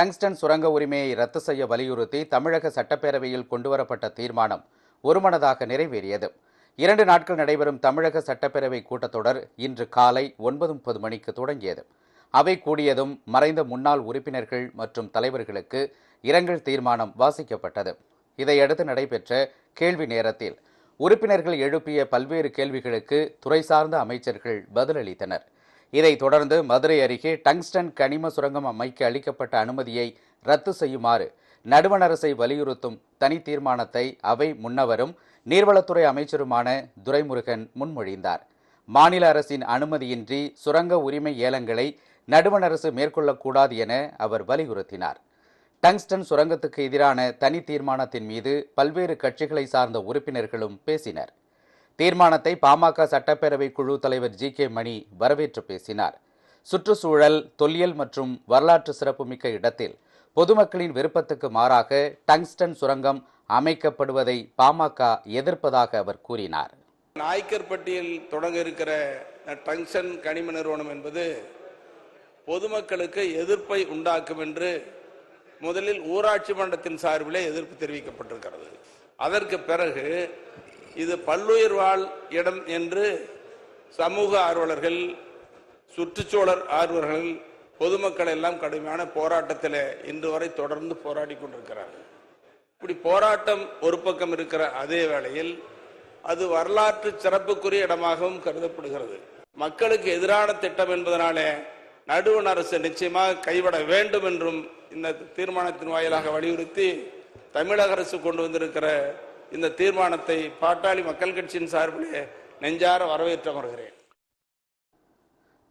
Tungsten சுரங்க உரிமையை ரத்து செய்ய வலியுறுத்தி தமிழக சட்டப்பேரவையில் கொண்டுவரப்பட்ட தீர்மானம் ஒருமனதாக நிறைவேறியது. இரண்டு நாட்கள் நடைபெறும் தமிழக சட்டப்பேரவை கூட்டத்தொடர் இன்று காலை ஒன்பது முப்பது மணிக்கு தொடங்கியது. அவை கூடியதும் மறைந்த முன்னாள் உறுப்பினர்கள் மற்றும் தலைவர்களுக்கு இரங்கல் தீர்மானம் வாசிக்கப்பட்டது. இதையடுத்து நடைபெற்ற கேள்வி நேரத்தில் உறுப்பினர்கள் எழுப்பிய பல்வேறு கேள்விகளுக்கு துறை சார்ந்த அமைச்சர்கள் பதிலளித்தனர். இதைத் தொடர்ந்து மதுரை அருகே டங்ஸ்டன் கனிம சுரங்கம் அமைக்க அளிக்கப்பட்ட அனுமதியை ரத்து செய்யுமாறு நடுவண் அரசை வலியுறுத்தும் தனி தீர்மானத்தை அவை முன்னவரும் நீர்வளத்துறை அமைச்சருமான துரைமுருகன் முன்மொழிந்தார். மாநில அரசின் அனுமதியின்றி சுரங்க உரிமை ஏலங்களை நடுவண் அரசு மேற்கொள்ளக்கூடாது என அவர் வலியுறுத்தினார். டங்ஸ்டன் சுரங்கத்துக்கு எதிரான தனி தீர்மானத்தின் மீது பல்வேறு கட்சிகளை சார்ந்த உறுப்பினர்களும் பேசினர். தீர்மானத்தை பாமக சட்டப்பேரவை குழு தலைவர் ஜி கே மணி வரவேற்று பேசினார். சுற்றுச்சூழல் தொல்லியல் மற்றும் வரலாற்று சிறப்புமிக்க இடத்தில் பொதுமக்களின் விருப்பத்துக்கு மாறாக டங்ஸ்டன் சுரங்கம் அமைக்கப்படுவதை பாமக எதிர்ப்பதாக அவர் கூறினார். நாய்க்கர்பட்டியில் தொடங்க இருக்கிற டங்ஸ்டன் கனிம நிறுவனம் என்பது பொதுமக்களுக்கு எதிர்ப்பை உண்டாக்கும் என்று முதலில் ஊராட்சி மன்றத்தின் சார்பிலே எதிர்ப்பு தெரிவிக்கப்பட்டிருக்கிறது. அதற்கு பிறகு இது பல்லுயிர் வாழ் இடம் என்று சமூக ஆர்வலர்கள் சுற்றுச்சூழல் ஆர்வலர்கள் பொதுமக்கள் எல்லாம் கடுமையான போராட்டத்தில் இன்று வரை தொடர்ந்து போராடி கொண்டிருக்கிறார்கள். இப்படி போராட்டம் ஒரு பக்கம் இருக்கிற அதே வேளையில் அது வரலாற்று சிறப்புக்குரிய இடமாகவும் கருதப்படுகிறது. மக்களுக்கு எதிரான திட்டம் என்பதனாலே நடுவண் அரசு நிச்சயமாக கைவிட வேண்டும் என்றும் இந்த தீர்மானத்தின் வாயிலாக வலியுறுத்தி தமிழக அரசு கொண்டு வந்திருக்கிற இந்த தீர்மானத்தை பாட்டாளி மக்கள் கட்சியின் சார்பிலே நெஞ்சார வரவேற்று வருகிறேன்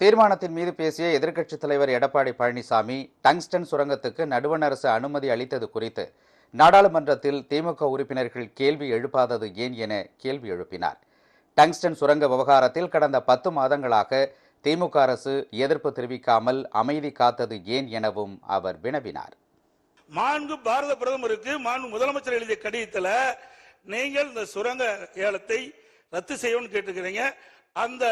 தீர்மானத்தின் மீது பேசிய எதிர்க்கட்சித் தலைவர் எடப்பாடி பழனிசாமி டங்ஸ்டன் சுரங்கத்துக்கு நடுவண் அரசு அனுமதி அளித்தது குறித்து நாடாளுமன்றத்தில் திமுக உறுப்பினர்கள் கேள்வி எழுப்பாதது ஏன் என கேள்வி எழுப்பினார். டங்ஸ்டன் சுரங்க விவகாரத்தில் கடந்த பத்து மாதங்களாக திமுக அரசு எதிர்ப்பு தெரிவிக்காமல் அமைதி காத்தது ஏன் எனவும் அவர் வினவினார். மாண்பு பாரத பிரதமருக்கு மாண்பு முதலமைச்சர் எழுதிய கடிதத்தில் நீங்கள் இந்த சுரங்க ஏலத்தை ரத்து செய்யணும்னு கேட்டுக்கிறீங்க அந்த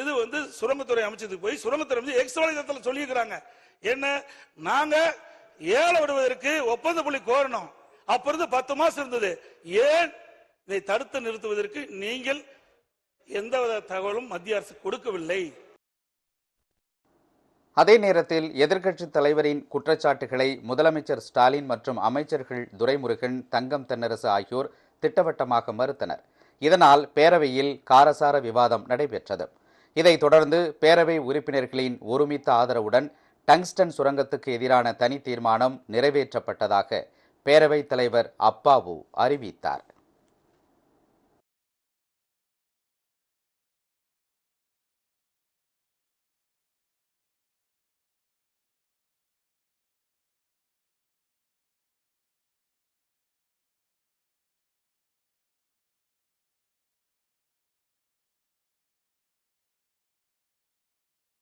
இது வந்து சுரங்கத்துறை அமைச்சத்துக்கு போய் சுரங்கத்துறை வந்து எக்ஸ் வலைதளத்தில் சொல்லியிருக்கிறாங்க. என்ன? நாங்க ஏலம் விடுவதற்கு ஒப்பந்த புள்ளி கோரணும். அப்ப இருந்து பத்து மாசம் இருந்தது. ஏன் இதை தடுத்து நிறுத்துவதற்கு நீங்கள் எந்தவித தகவலும் மத்திய அரசு கொடுக்கவில்லை. அதே நேரத்தில் எதிர்க்கட்சித் தலைவரின் குற்றச்சாட்டுகளை முதலமைச்சர் ஸ்டாலின் மற்றும் அமைச்சர்கள் துரைமுருகன் தங்கம் தென்னரசு ஆகியோர் திட்டவட்டமாக மறுத்தனர். இதனால் பேரவையில் காரசார விவாதம் நடைபெற்றது. இதைத் தொடர்ந்து பேரவை உறுப்பினர்களின் ஒருமித்த ஆதரவுடன் டங்ஸ்டன் சுரங்கத்துக்கு எதிரான தனி தீர்மானம் நிறைவேற்றப்பட்டதாக பேரவைத் தலைவர் அப்பாவு அறிவித்தார்.